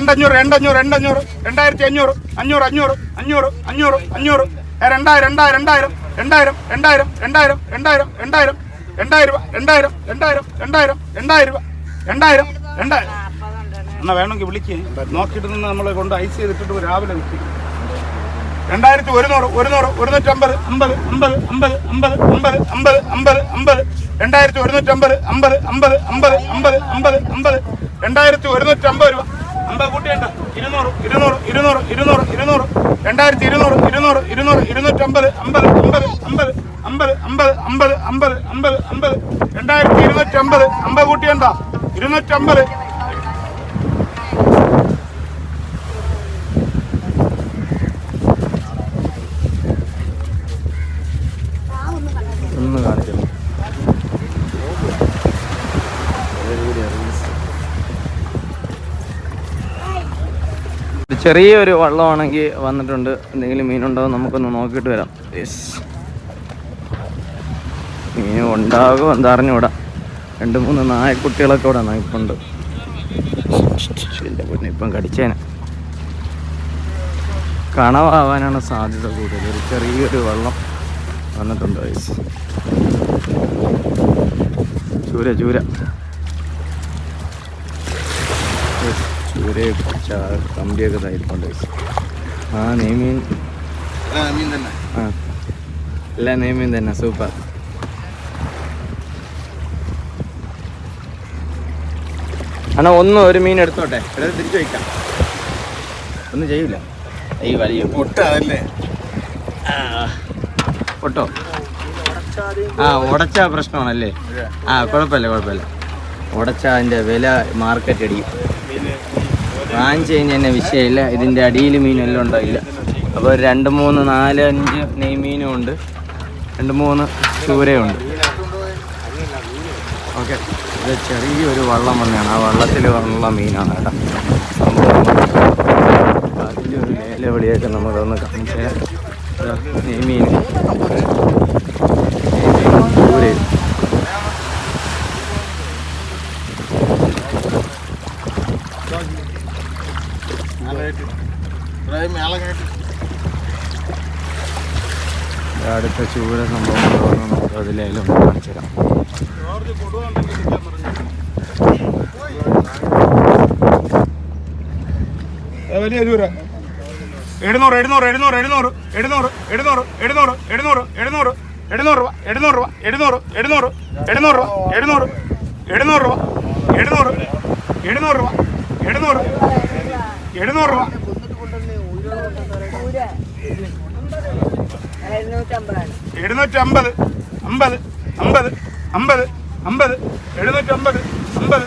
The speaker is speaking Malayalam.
രണ്ടഞ്ഞൂറ് രണ്ടഞ്ഞൂറ് രണ്ടഞ്ഞൂറ് രണ്ടായിരത്തി അഞ്ഞൂറ് അഞ്ഞൂറ് അഞ്ഞൂറ് അഞ്ഞൂറ് അഞ്ഞൂറ് അഞ്ഞൂറ്. രണ്ടായിരം രണ്ടായിരം രണ്ടായിരം രണ്ടായിരം രണ്ടായിരം രണ്ടായിരം രണ്ടായിരം രണ്ടായിരം രണ്ടായിരം രണ്ടായിരം രണ്ടായിരം രണ്ടായിരം രണ്ടായിരം രൂപ രണ്ടായിരം രണ്ടായിരം. എന്നാ വേണമെങ്കിൽ വിളിക്കേ. നോക്കിയിട്ട് നിന്ന് നമ്മളെ കൊണ്ട് ഐസ് ചെയ്തിട്ട് രാവിലെ വിൽക്കും രണ്ടായിരത്തി ഒരുന്നൂറ് ഒരുന്നൂറ് ഒരുന്നൂറ്റമ്പത് അമ്പത് അമ്പത് അമ്പത് അമ്പത് അമ്പത് അമ്പത് അമ്പത് അമ്പത്. രണ്ടായിരത്തി ഒരുന്നൂറ്റമ്പത് അമ്പത് അമ്പത് അമ്പത് അമ്പത് അമ്പത് അമ്പത്. രണ്ടായിരത്തി ഒരുന്നൂറ്റമ്പത് രൂപ. അമ്പത് കൂട്ടിയുണ്ട് ഇരുന്നൂറ് ഇരുന്നൂറ് ഇരുന്നൂറ് ഇരുന്നൂറ് ഇരുന്നൂറ്. രണ്ടായിരത്തി ഇരുന്നൂറ് ഇരുന്നൂറ് ഇരുന്നൂറ് ഇരുന്നൂറ്റമ്പത് അമ്പത് അമ്പത് അമ്പത് അമ്പത് അമ്പത് അമ്പത് അമ്പത് അമ്പത് അമ്പത്. രണ്ടായിരത്തി ഇരുന്നൂറ്റമ്പത് അമ്പത് കൂട്ടിയുണ്ടോ ഇരുന്നൂറ്റമ്പത് ഒന്ന് കാണിക്കുന്നു ഒരു ചെറിയൊരു വള്ളമാണെങ്കിൽ വന്നിട്ടുണ്ട്. എന്തെങ്കിലും മീനുണ്ടോ നമുക്കൊന്ന് നോക്കിയിട്ട് വരാം. യെസ് മീൻ ഉണ്ടാകും എന്താ അറിഞ്ഞൂടാ രണ്ട് മൂന്ന് നായക്കുട്ടികളൊക്കെ ഇവിടെ നിൽപ്പുണ്ട്. എന്റെ ഇപ്പം കടിച്ചേനെ. കണവാവാനാണ് സാധ്യത കൂടുതൽ. ഒരു ചെറിയൊരു വള്ളം വന്നിട്ടുണ്ട് വയസ്സ് ചൂര ചൂര. ചൂരയെ പിടിച്ച കമ്പിയൊക്കെ ഇതായിരിക്കുന്നുണ്ട് ആ നെയ്മീൻ. ആ എല്ലാ നെയ്മീൻ തന്നെ സൂപ്പർ. അണ്ണാ ഒന്ന് ഒരു മീൻ എടുത്തോട്ടെ? എടുത്ത് തിരിച്ചു വയ്ക്കാം ഒന്നും ചെയ്യില്ല ഈ വലിയ പൊട്ടല്ലേ പൊട്ടോ? ആ ഉടച്ച പ്രശ്നമാണല്ലേ? ആ കുഴപ്പമില്ല കുഴപ്പമില്ല. ഉടച്ച അതിന്റെ വില മാർക്കറ്റ് അടിയും വാങ്ങിച്ച് കഴിഞ്ഞാൽ തന്നെ വിഷയമില്ല. ഇതിന്റെ അടിയിൽ മീനെല്ലാം ഉണ്ടാവില്ല അപ്പോൾ രണ്ട് മൂന്ന് നാല് അഞ്ച് നെയ്മീനും ഉണ്ട്. രണ്ട് മൂന്ന് ചൂരയുണ്ട്. ഓക്കെ. ഇത് ചെറിയൊരു വള്ളം വന്നെയാണ് ആ വള്ളത്തിൽ വന്നുള്ള മീനാണ് കേട്ടോ. അതിന്റെ ഒരു ലേലവിളിയൊക്കെ നമുക്കൊന്ന് കാണിച്ചാൽ നെയ്മീൻ ചൂരയും അടുത്ത ചൂട് സംഭവം നമുക്ക് അതിലേലും കാണിച്ചു തരാം എഴുന്നൂറ് എഴുന്നൂറ് എഴുന്നൂറ് എഴുന്നൂറ് എഴുന്നൂറ് എഴുന്നൂറ് എഴുന്നൂറ് എഴുന്നൂറ് എഴുന്നൂറ് എഴുന്നൂറ് രൂപ എഴുന്നൂറ് രൂപ എഴുന്നൂറ് എഴുന്നൂറ് എഴുന്നൂറ് രൂപ എഴുന്നൂറ് എഴുന്നൂറ് രൂപ എഴുന്നൂറ് എഴുന്നൂറ് രൂപ എഴുന്നൂറ് എഴുന്നൂറ് രൂപ. എഴുന്നൂറ്റി അമ്പത് അമ്പത് അമ്പത് അമ്പത് അമ്പത് എഴുന്നൂറ്റി അമ്പത് അമ്പത്.